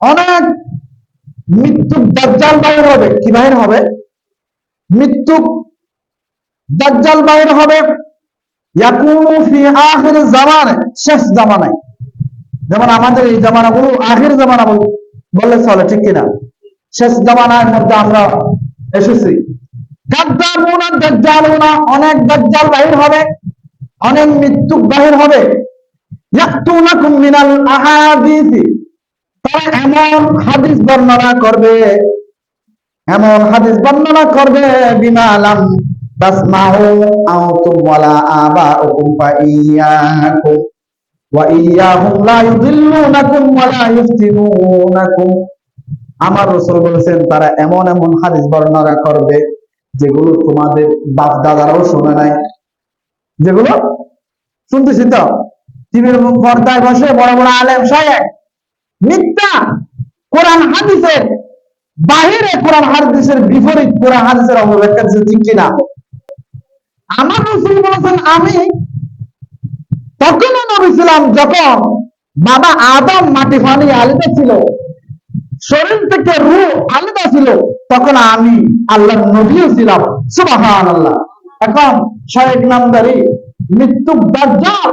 অনেক মৃত্যু দাজ্জাল বাহির হবে। কি বাহির হবে? মৃত্যু দাজ্জাল বাহির হবে। ইয়াকুনু ফি আখির জামানে, শেষ জামানায়। যেমন আমাদের এই জামানা জামানাগুলো আখির জামানা বল- বললে চলে, ঠিক কিনা? শেষ জামানার মধ্যে আমরা এসেছি। কাদ্দাবুনা দাজ্জালুনা, অনেক দাজ্জাল বাহির হবে, অনেক মৃত্যু বাহির হবে। ইয়াকতুনাকুম মিনাল আহাদিসি তারা এমন হাদিস বর্ণনা করবে, এমন হাদিস বর্ণনা করবে, বিমা লাম তাসমাউ আনতুম ওয়ালা আবাউকুম ফা ওয়া ইয়াহুম লা ইউদিল্লুনাকুম ওয়ালা ইফতিনুনাকুম। আমার রাসূল বলেছেন, তারা এমন এমন হাদিস বর্ণনা করবে, যেগুলো তোমাদের বাপ দাদারাও শোনে নাই। যেগুলো শুনতেছি তো? টিভির পর্দায় বসে বড় বড় আলেম সাহেব মিথ্যা কোরআন হাদিসের বাহিরে কোরআন হাদিসের বিপরীত কোরআন হাদিসের অপব্যাখ্যা ঠিক কিনা? আমার রসুল বলেছেন, আমি তখনও নবী ছিলাম যখন বাবা আদম মাটি ফানি আলাদা ছিল, শরীর থেকে রু আলাদা ছিল, তখন আমি আল্লাহর নবীও ছিলাম। সুবাহান আল্লাহ এখন শাহেক নামদারি মৃত্যু দাজ্জাল,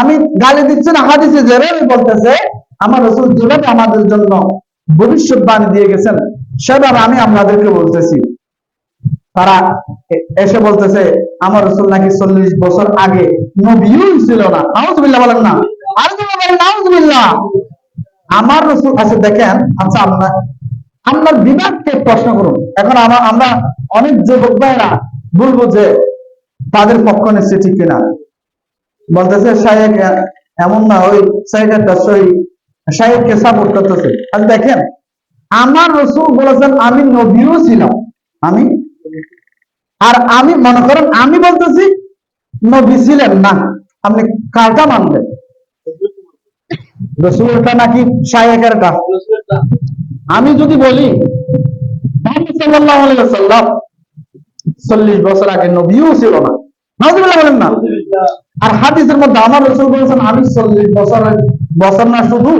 আমি গালি দিচ্ছি না, হাদিসে যেভাবে বলতেছে আমার রসুল যেভাবে আমাদের জন্য ভবিষ্যৎবাণী দিয়ে গেছেন, সেভাবে আমি আপনাদেরকে বলতেছি। তারা এসে বলতেছে, আমার রসুল নাকি চল্লিশ বছর আগে নবীও ছিল না। নাউজুবিল্লাহ বলেন না। নাউজুবিল্লাহ। আমার রসুল আছে দেখেন আচ্ছা আপনার আপনার বিভাগকে প্রশ্ন করুন। এখন আমার আমরা অনেক যুবক ভাইরা বলব যে, তাদের পক্ষ নিচ্ছে ঠিক কিনা? বলতেছে এ- এমন না, ওই শাহেকের সই শাহেককে সাপোর্ট করতেছে। আর দেখেন আমার রসুল বলেছেন আমি নবীও ছিলাম। আমি? আর আমি মনে করেন আমি বলতেছি নবী ছিলেন না। আপনি কারটা মানবেন? রসুলটা নাকি শাহেকের কাজ আমি যদি বলি সাল্লাল্লাহু চল্লিশ বছর আগে নবীও ছিল না। বলেন না। আর হাদিসের মধ্যে আমার রসুল বলেছেন আমি চল্লিশ বছর বছর না শুধু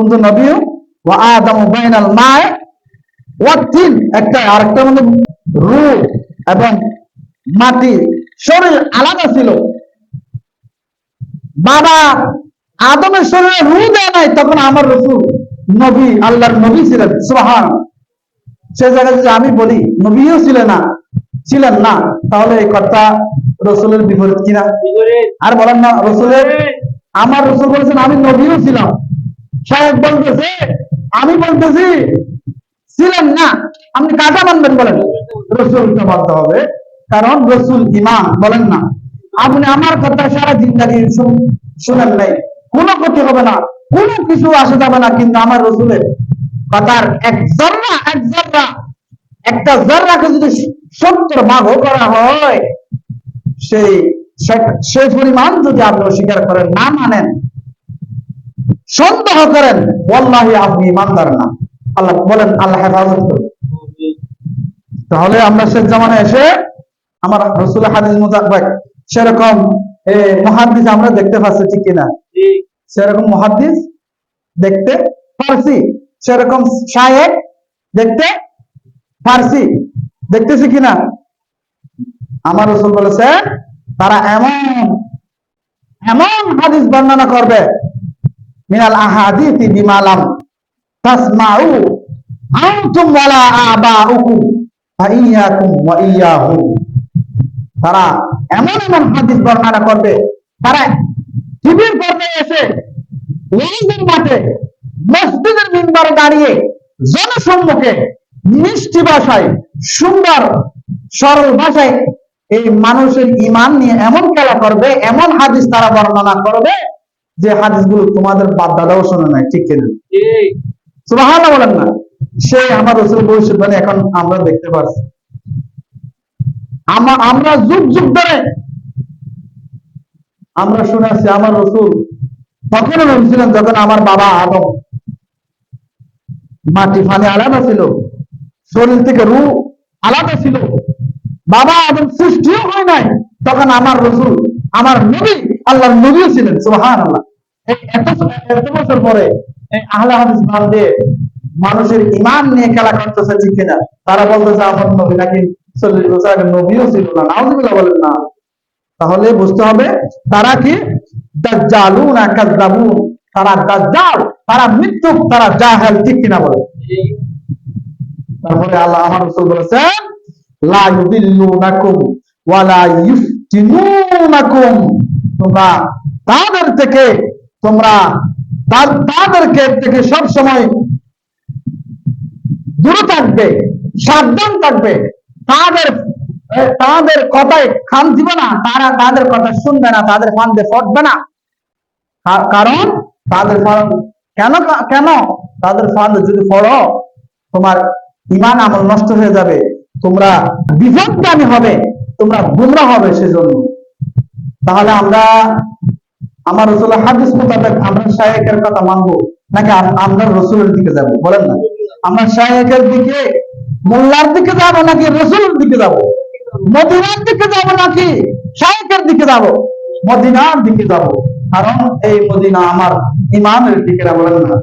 কিন্তু নবীও? ওয়া আদামু বাইনাল মায় একটা আরেকটা মানে রু এবং মাটি। শরীর আলাদা ছিল। বাবা আদমের শরীরে রু দেয় নাই তখন আমার রসুল নবী আল্লাহর নবী ছিলেন। সুবহান। সে জায়গায় যদি আমি বলি নবীও ছিলেন না ছিলেন না তাহলে এই কথা রসুলের বিপরীত কিনা? আর বলেন না রসুলের আমার রসুল বলেছেন আমি নবীও ছিলাম। সাহেব বলতেছে, আমি বলতেছি, ছিলেন না, আপনি কাটা মানবেন বলেন? রসুলকে মানতে হবে, কারণ রসুল ইমাম, বলেন না। আপনি আমার কথা সারা জিন্দাগি শুন- শুনেন নাই। কোনো ক্ষতি হবে না, কোনো কিছু আসে যাবে না, কিন্তু আমার রসুলের কথার এক জর্রা এক জর্রা একটা জর্রাকে যদি সত্তর ভাগ করা হয়, সেই সেই পরিমাণ যদি আপনি অস্বীকার করেন, না মানেন সন্দেহ করেন ওয়াল্লাহি আপনি ইমানদার না। আল্লাহ বলেন আল্লাহ হেফাজত করুন। তাহলে আমরা শেখ জামানে এসে আমার রসুল হাদিস মোতাবেক সেরকম এ, মহাদ্দিস আমরা দেখতে পাচ্ছি ঠিক কিনা? সেরকম মহাদ্দিস দেখতে পারছি সেরকম শায়েক দেখতে পারছি দেখতেছি কিনা? আমার রসুল বলেছে তারা এমন এমন হাদিস বর্ণনা করবে মিনাল আহাদিতি বিমালাম তাসমাউ আনতুম ওয়ালা আবাউকুম ফাইয়াকুম ওয়া ইয়াহুম তারা এমন এমন হাদিস বর্ণনা করবে, তারা টিভির পর্দায় এসে ওয়াজের মাঠে, মসজিদের মিম্বারে দাঁড়িয়ে জনসম্মুখে মিষ্টি ভাষায়, সুন্দর, সরল ভাষায় এই মানুষের ইমান নিয়ে এমন খেলা করবে, এমন হাদিস তারা বর্ণনা করবে যে হাদিসগুলো তোমাদের বাপ দাদাও শোনে নাই ঠিক কিনা? সুবাহানা বলেন না। সে আমার রসুল ভবিষ্যৎবাণী এখন আমরা দেখতে পাচ্ছি আমরা যুগ যুগ ধরে আমরা শুনে আসছি আমার রসুল তখনও নবী ছিলেন যখন আমার বাবা আদম মাটি ফানে আলাদা ছিল শরীর থেকে রু আলাদা ছিল বাবা আদম সৃষ্টিও হয় নাই তখন আমার রসুল আমার নবী আল্লাহর নবীও ছিলেন সুহান আল্লাহ এত বছর পরে আহলে মানুষের ইমান নিয়ে খেলা করতেছে ঠিক কিনা, তারা বলতেছে, আমার নবী নাকি চল্লিশ বছর আগে নবীও ছিল না। বলেন না। তাহলে বুঝতে হবে, তারা কি? তারা দাজ্জাল, তারা তারা জাহেল, ঠিক কিনা বলে। তারপরে আল্লাহ আমার রাসূল বলেছেন, লা ইউদিল্লুনাকুম ওয়া লা তোমরা তাদের থেকে তোমরা তাদেরকে থেকে সব সময় দূরে থাকবে, সাবধান থাকবে। তাদের তাদের কথায় খান দিবে না, তারা তাদের কথা শুনবে না, তাদের ফান্দে পড়বে না। কারণ তাদের ফান, কেন কেন তাদের ফান্দ যদি পড়ো, তোমার ইমান আমল নষ্ট হয়ে যাবে, তোমরা বিপদগামী হবে, তোমরা গুমরা হবে সেজন্য। তাহলে আমরা আমার রসুল হাদিস মোতাবেক আমরা শায়েকের কথা মানবো, নাকি আমরা রসুলের দিকে যাব? বলেন না। আমরা শায়েকের দিকে, মোল্লার দিকে যাব, নাকি রসুলের দিকে যাব? মদিনার দিকে যাব, নাকি শায়েকের দিকে যাব? মদিনার দিকে যাব। কারণ এই মদিনা আমার ইমানের দিকে, বলেন না।